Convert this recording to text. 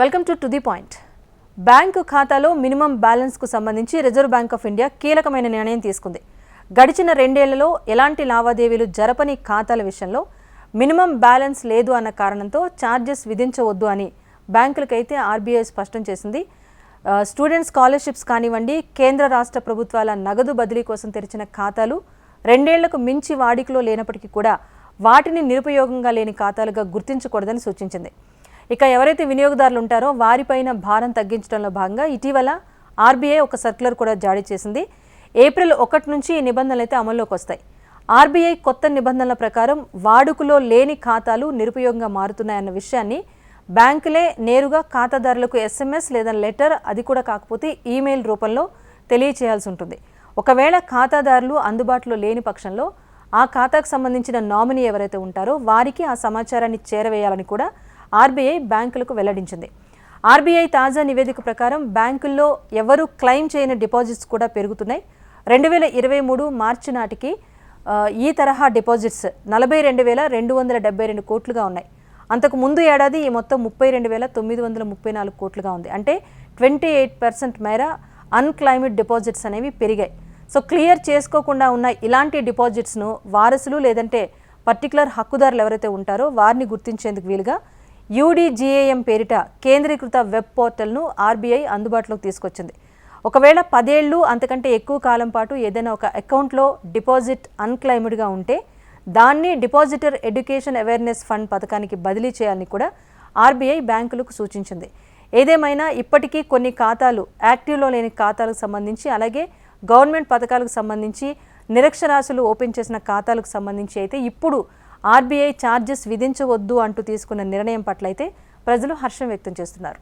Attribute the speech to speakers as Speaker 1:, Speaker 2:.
Speaker 1: Welcome to to the point. Bank ఖాతాలో minimum బ్యాలెన్స్కు సంబంధించి రిజర్వ్ బ్యాంక్ ఆఫ్ ఇండియా కీలకమైన నిర్ణయం తీసుకుంది. గడిచిన రెండేళ్ళలో ఎలాంటి లావాదేవీలు జరపని ఖాతాల విషయంలో మినిమం బ్యాలెన్స్ లేదు అన్న కారణంతో ఛార్జెస్ విధించవద్దు అని బ్యాంకులకైతే ఆర్బీఐ స్పష్టం చేసింది. స్టూడెంట్ స్కాలర్షిప్స్ కానివ్వండి కేంద్ర రాష్ట్ర ప్రభుత్వాల నగదు బదిలీ కోసం తెరిచిన ఖాతాలు రెండేళ్ళకు మించి వాడికలో లేనప్పటికీ కూడా వాటిని నిరుపయోగంగా లేని ఖాతాలుగా గుర్తించకూడదని సూచించింది. ఇక ఎవరైతే వినియోగదారులు ఉంటారో వారిపైన భారం తగ్గించడంలో భాగంగా ఇటీవల ఆర్బీఐ ఒక సర్క్యులర్ కూడా జారీ చేసింది. ఏప్రిల్ ఒకటి నుంచి ఈ నిబంధనలు అయితే అమల్లోకి వస్తాయి. ఆర్బీఐ కొత్త నిబంధనల ప్రకారం వాడుకలో లేని ఖాతాలు నిరుపయోగంగా మారుతున్నాయన్న విషయాన్ని బ్యాంకులే నేరుగా ఖాతాదారులకు ఎస్ఎంఎస్ లేదా లెటర్ అది కూడా కాకపోతే ఈమెయిల్ రూపంలో తెలియచేయాల్సి ఉంటుంది. ఒకవేళ ఖాతాదారులు అందుబాటులో లేని పక్షంలో ఆ ఖాతాకు సంబంధించిన నామినీ ఎవరైతే ఉంటారో వారికి ఆ సమాచారాన్ని చేరవేయాలని కూడా ఆర్బీఐ బ్యాంకులకు వెల్లడించింది. ఆర్బీఐ తాజా నివేదిక ప్రకారం బ్యాంకుల్లో ఎవరు క్లెయిమ్ చేయని డిపాజిట్స్ కూడా పెరుగుతున్నాయి. రెండు వేల ఇరవై మూడు మార్చి నాటికి ఈ తరహా డిపాజిట్స్ నలభై రెండు వేల రెండు వందల డెబ్బై రెండు కోట్లుగా ఉన్నాయి. అంతకు ముందు ఏడాది ఈ మొత్తం ముప్పై రెండు వేల తొమ్మిది వందల ముప్పై నాలుగు కోట్లుగా ఉంది. అంటే ట్వంటీ ఎయిట్ పర్సెంట్ మేర అన్క్లైమ్డ్ డిపాజిట్స్ అనేవి పెరిగాయి. సో క్లియర్ చేసుకోకుండా ఉన్న ఇలాంటి డిపాజిట్స్ను వారసులు లేదంటే పర్టికులర్ హక్కుదారులు ఎవరైతే ఉంటారో వారిని గుర్తించేందుకు వీలుగా యూడీజీఏఎం పేరిట కేంద్రీకృత వెబ్ పోర్టల్ను ఆర్బీఐ అందుబాటులోకి తీసుకొచ్చింది. ఒకవేళ పదేళ్ళు అంతకంటే ఎక్కువ కాలం పాటు ఏదైనా ఒక అకౌంట్లో డిపాజిట్ అన్క్లైమ్డ్గా ఉంటే దాన్ని డిపాజిటర్ ఎడ్యుకేషన్ అవేర్నెస్ ఫండ్ పథకానికి బదిలీ చేయాలని కూడా ఆర్బీఐ బ్యాంకులకు సూచించింది. ఏదేమైనా ఇప్పటికీ కొన్ని ఖాతాలు యాక్టివ్లో లేని ఖాతాలకు సంబంధించి అలాగే గవర్నమెంట్ పథకాలకు సంబంధించి నిరక్షరాస్యులు ఓపెన్ చేసిన ఖాతాలకు సంబంధించి అయితే ఇప్పుడు ఆర్బీఐ ఛార్జెస్ విధించవద్దు అంటూ తీసుకున్న నిర్ణయం పట్లయితే ప్రజలు హర్షం వ్యక్తం చేస్తున్నారు.